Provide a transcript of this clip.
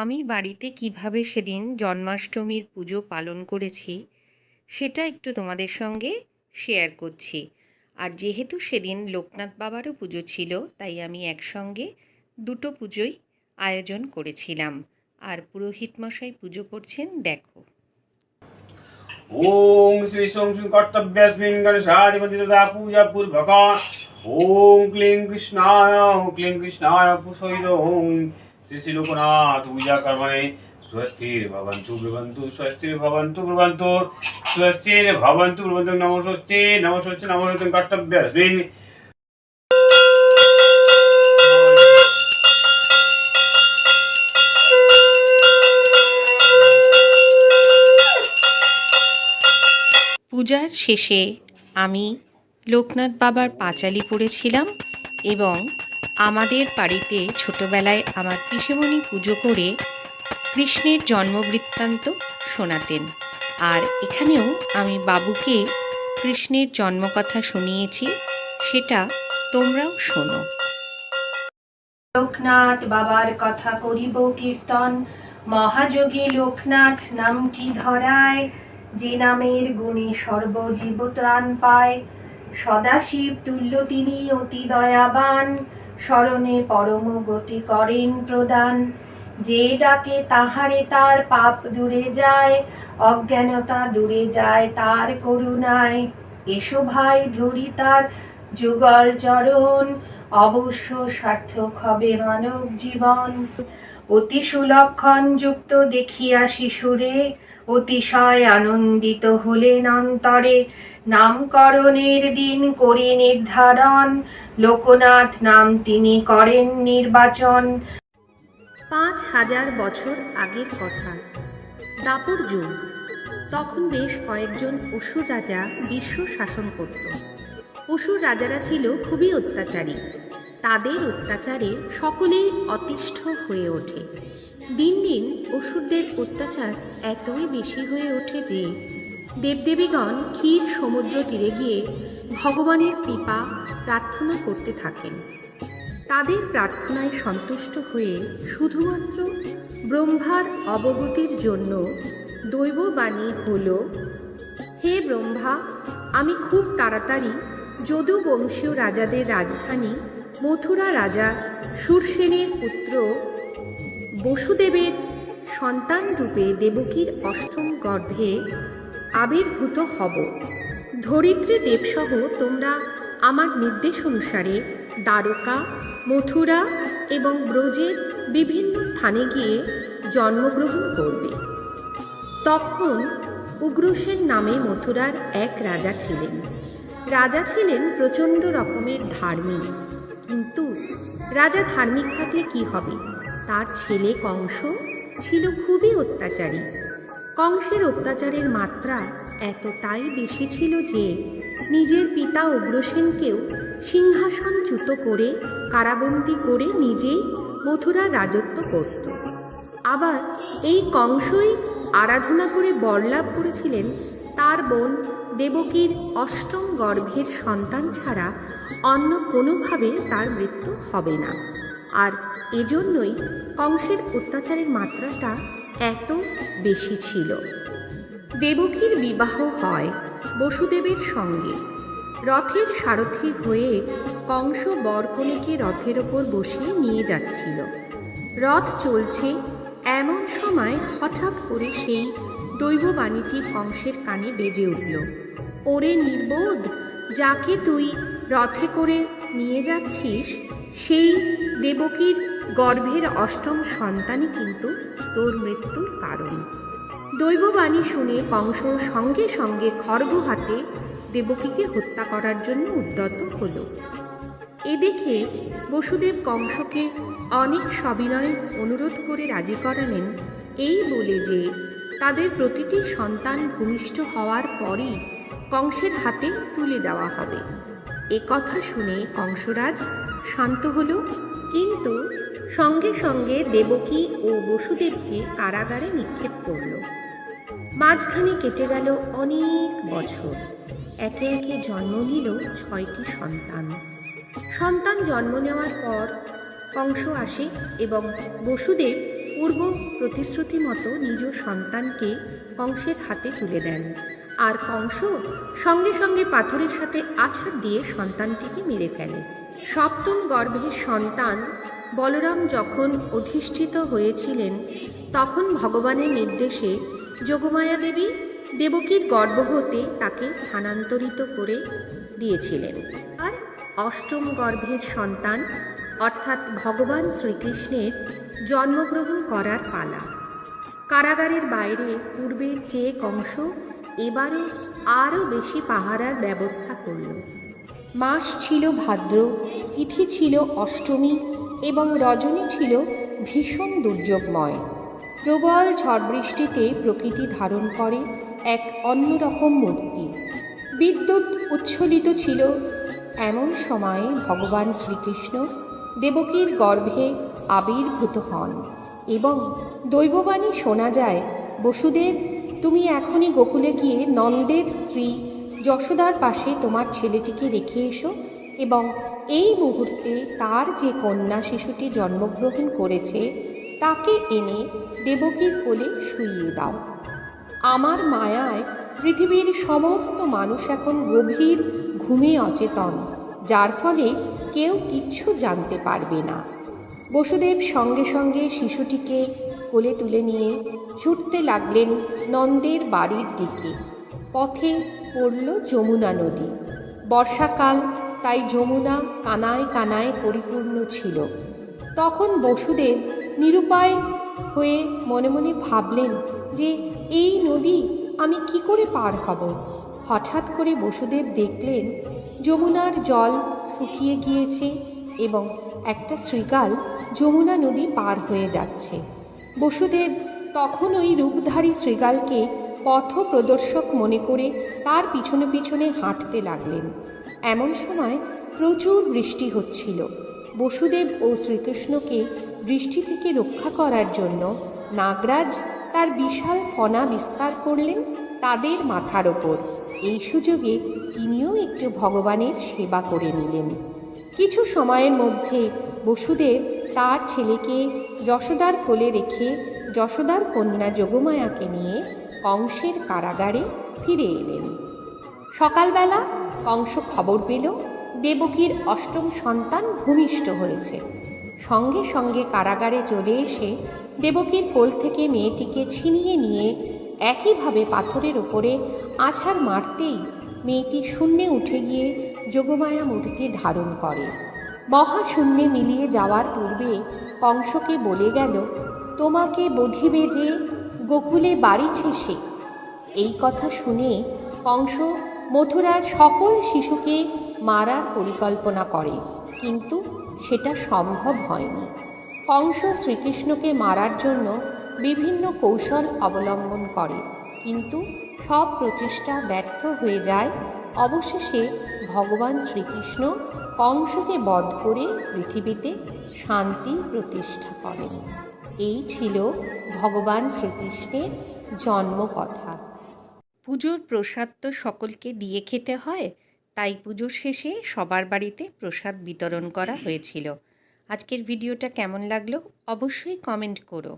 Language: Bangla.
আমি বাড়িতে কীভাবে সেদিন জন্মাষ্টমীর পুজো পালন করেছি, সেটা একটু তোমাদের সঙ্গে শেয়ার করছি। আর যেহেতু সেদিন লোকনাথ বাবারও পুজো ছিল, তাই আমি একসঙ্গে দুটো পুজোই আয়োজন করেছিলাম। আর পুরোহিত মশাই পুজো করছেন, দেখো। ওং শ্রী সোম শ্রী কর্তব্যস্মিন গণেশাধিপতিদা পূজা পূর্বক ওং ক্লিং কৃষ্ণায় ক্লিং কৃষ্ণায় পুষৈদ ওং শ্রী শ্রী লোকনাথ পূজা কর্মণে স্বস্তির ভবন্তু ব্রবন্তু, স্বস্তির ভবন্তু ব্রবন্তু, স্বস্তির ভবন্তু ব্রবন্তু, নমো স্বস্তি নমো স্বস্তি নমো স্বস্তি কর্তব্য পূজার শেষে আমি লোকনাথ বাবার পাঁচালি পড়েছিলাম এবং আমাদের বাড়িতে ছোটবেলায় আমার পিসেমণি পুজো করে কৃষ্ণের জন্মবৃত্তান্ত শোনাতেন। আর এখানেও আমি বাবুকে কৃষ্ণের জন্মকথা শুনিয়েছি, সেটা তোমরাও শোনো। লোকনাথ বাবার কথা করিব কীর্তন, মহাযোগী লোকনাথ নামটি ধরায়, যে নামের গুণে সর্বজীব ত্রাণ পায়। সদাশিব তুল্য তিনি অতি দয়াবান স্মরণে পরম গতি করেন প্রদান। যে ডাকে তাহারে তার পাপ দূরে যায়, অজ্ঞানতা দূরে যায় তার করুণায়। এসো ভাই, ধরি তার যুগল চরণ, অবশ্য সার্থক হবে মানব জীবন। অতি সুলক্ষণ যুক্ত দেখিয়া শিশুরে অতিশয় আনন্দিত হলেন অন্তরে। নামকরণের দিন করি নির্ধারণ, লোকনাথ নাম তিনি করেন নির্বাচন। পাঁচ হাজার বছর আগের কথা। দাপর যুগ। তখন বেশ কয়েকজন অসুর রাজা বিশ্ব শাসন করত। অসুর রাজারা ছিল খুবই অত্যাচারী। তাদের অত্যাচারে সকলেই অতিষ্ঠ হয়ে ওঠে। দিন দিন অসুরদের অত্যাচার এতই বেশি হয়ে ওঠে যে দেবদেবীগণ ক্ষীর সমুদ্র তীরে গিয়ে ভগবানের কৃপা প্রার্থনা করতে থাকেন। তাদের প্রার্থনায় সন্তুষ্ট হয়ে শুধুমাত্র ব্রহ্মার অবগতির জন্য দৈববাণী হল, হে ব্রহ্মা, আমি খুব তাড়াতাড়ি যদু বংশীয় রাজাদের রাজধানী মথুরা রাজা সুরসেনের পুত্র বসুদেবের সন্তান রূপে দেবকীর অষ্টম গর্ভে আবির্ভূত হব। ধরিত্রী দেবসহ তোমরা আমার নির্দেশ অনুসারে দ্বারকা, মথুরা এবং ব্রজের বিভিন্ন স্থানে গিয়ে জন্মগ্রহণ করবে। তখন উগ্রসেন নামে মথুরার এক রাজা ছিলেন। রাজা ছিলেন প্রচণ্ড রকমের ধার্মিক। কিন্তু রাজা ধার্মিক থাকলে কি হবে? তার ছেলে কংস ছিল খুবই অত্যাচারী। কংসের অত্যাচারের মাত্রা এতটাই বেশি ছিল যে নিজের পিতা উগ্রসেনকেও সিংহাসনচ্যুত করে কারাবন্দী করে নিজেই মথুরার রাজত্ব করত। আবার এই কংসই আরাধনা করে বরলাভ করেছিলেন তার বোন দেবকীর অষ্টম গর্ভের সন্তান ছাড়া অন্য কোনোভাবে তার মৃত্যু হবে না। আর এজন্যই কংসের অত্যাচারের মাত্রাটা এত বেশি ছিল। দেবকীর বিবাহ হয় বসুদেবের সঙ্গে। রথের সারথি হয়ে কংস বরকনেকে রথের ওপর বসিয়ে নিয়ে যাচ্ছিল। রথ চলছে এমন সময় হঠাৎ করে সেই দৈববাণীটি কংসের কানে বেজে উঠল। ওরে নির্বোধ, যাকে তুই রথে করে নিয়ে যাচ্ছিস, সেই দেবকীর গর্ভের অষ্টম সন্তানই কিন্তু তোর মৃত্যুর কারণ। দৈববাণী শুনে কংস সঙ্গে সঙ্গে খর্গ হাতে দেবকীকে হত্যা করার জন্য উদ্যত হল। এ দেখে বসুদেব কংসকে অনেক সবিনয় অনুরোধ করে রাজি করালেন, এই বলে যে তাদের প্রতিটি সন্তান ভূমিষ্ঠ হওয়ার পরই কংসের হাতে তুলে দেওয়া হবে। এ কথা শুনে কংসরাজ শান্ত হল, কিন্তু সঙ্গে সঙ্গে দেবকী ও বসুদেবকে কারাগারে নিক্ষেপ করল। মাঝখানে কেটে গেল অনেক বছর। একে একে জন্ম নিল ছয়টি সন্তান। সন্তান জন্ম নেওয়ার পর কংস আসে এবং বসুদেব পূর্ব প্রতিশ্রুতি মতো নিজ সন্তানকে কংসের হাতে তুলে দেন। আর কংস সঙ্গে সঙ্গে পাথরের সাথে আছাড় দিয়ে সন্তানটিকে মেরে ফেলে। সপ্তম গর্ভের সন্তান বলরাম যখন অধিষ্ঠিত হয়েছিলেন, তখন ভগবানের নির্দেশে যোগমায়া দেবী দেবকীর গর্ভ হতে তাকে স্থানান্তরিত করে দিয়েছিলেন। আর অষ্টম গর্ভের সন্তান অর্থাৎ ভগবান শ্রীকৃষ্ণের জন্মগ্রহণ করার পালা। কারাগারের বাইরে পূর্বের চেয়ে কংস, এবারে আরও বেশি পাহারার ব্যবস্থা করল। মাস ছিল ভাদ্র, তিথি ছিল অষ্টমী এবং রজনী ছিল ভীষণ দুর্যোগময়। প্রবল ঝড় বৃষ্টিতে প্রকৃতি ধারণ করে এক অন্যরকম মূর্তি। বিদ্যুৎ উচ্ছ্বলিত ছিল। এমন সময়ে ভগবান শ্রীকৃষ্ণ দেবকীর গর্ভে আবির্ভূত হন এবং দৈববাণী শোনা যায়, বসুদেব, তুমি এখনই গোকুলে গিয়ে নন্দের স্ত্রী যশোদার পাশে তোমার ছেলেটিকে রেখে এসো এবং এই মুহূর্তে তার যে কন্যা শিশুটি জন্মগ্রহণ করেছে, তাকে এনে দেবকীর কোলে শুইয়ে দাও। আমার মায়ায় পৃথিবীর সমস্ত মানুষ এখন গভীর ঘুমে অচেতন, যার ফলে কেউ কিচ্ছু জানতে পারবে না। বসুদেব সঙ্গে সঙ্গে শিশুটিকে কোলে তুলে নিয়ে ছুটতে লাগলেন নন্দের বাড়ির দিকে। পথে পড়ল যমুনা নদী। বর্ষাকাল, তাই যমুনা কানায় কানায় পরিপূর্ণ ছিল। তখন বসুদেব নিরুপায় হয়ে মনে মনে ভাবলেন যে, এই নদী আমি কি করে পার হব? হঠাৎ করে বসুদেব দেখলেন যমুনার জল শুকিয়ে গিয়েছে এবং একটা শৃগাল যমুনা নদী পার হয়ে যাচ্ছে। বসুদেব তখন ওই রূপধারী শৃগালকে পথ প্রদর্শক মনে করে তার পিছনে পিছনে হাঁটতে লাগলেন। এমন সময় প্রচুর বৃষ্টি হচ্ছিল। বসুদেব ও শ্রীকৃষ্ণকে বৃষ্টি থেকে রক্ষা করার জন্য নাগরাজ তার বিশাল ফনা বিস্তার করলেন তাদের মাথার ওপর। এই সুযোগে তিনিও একটু ভগবানের সেবা করে নিলেন। কিছু সময়ের মধ্যে বসুদেব তার ছেলেকে যশোদার কোলে রেখে যশোদার কন্যা যোগমায়াকে নিয়ে কংসের কারাগারে ফিরে এলেন। সকালবেলা কংস খবর পেল, দেবকীর অষ্টম সন্তান ভূমিষ্ঠ হয়েছে। সঙ্গে সঙ্গে কারাগারে চলে এসে দেবকীর কোল থেকে মেয়েটিকে ছিনিয়ে নিয়ে একইভাবে পাথরের ওপরে আছাড় মারতেই মেয়েটি শূন্যে উঠে গিয়ে যোগমায়া মূর্তি ধারণ করে। মহাশূন্যে মিলিয়ে যাওয়ার পূর্বে কংসকে বলে গেল, তোমাকে বধিবে যে গোকুলে বাড়িছে সে। এই কথা শুনে কংস মথুরার সকল শিশুকে মারার পরিকল্পনা করে, কিন্তু সেটা সম্ভব হয়নি। কংস শ্রীকৃষ্ণকে মারার জন্য বিভিন্ন কৌশল অবলম্বন করে। কিন্তু সব প্রচেষ্টা ব্যর্থ হয়ে যায়। অবশেষে ভগবান শ্রীকৃষ্ণ কংসকে বধ করে পৃথিবীতে শান্তি প্রতিষ্ঠা করেন। এই ছিল ভগবান শ্রীকৃষ্ণের জন্মকথা। পুজোর প্রসাদ তো সকলকে দিয়ে খেতে হয়, তাই পুজোর শেষে সবার বাড়িতে প্রসাদ বিতরণ করা হয়েছিল। আজকের ভিডিওটা কেমন লাগল অবশ্যই কমেন্ট করো।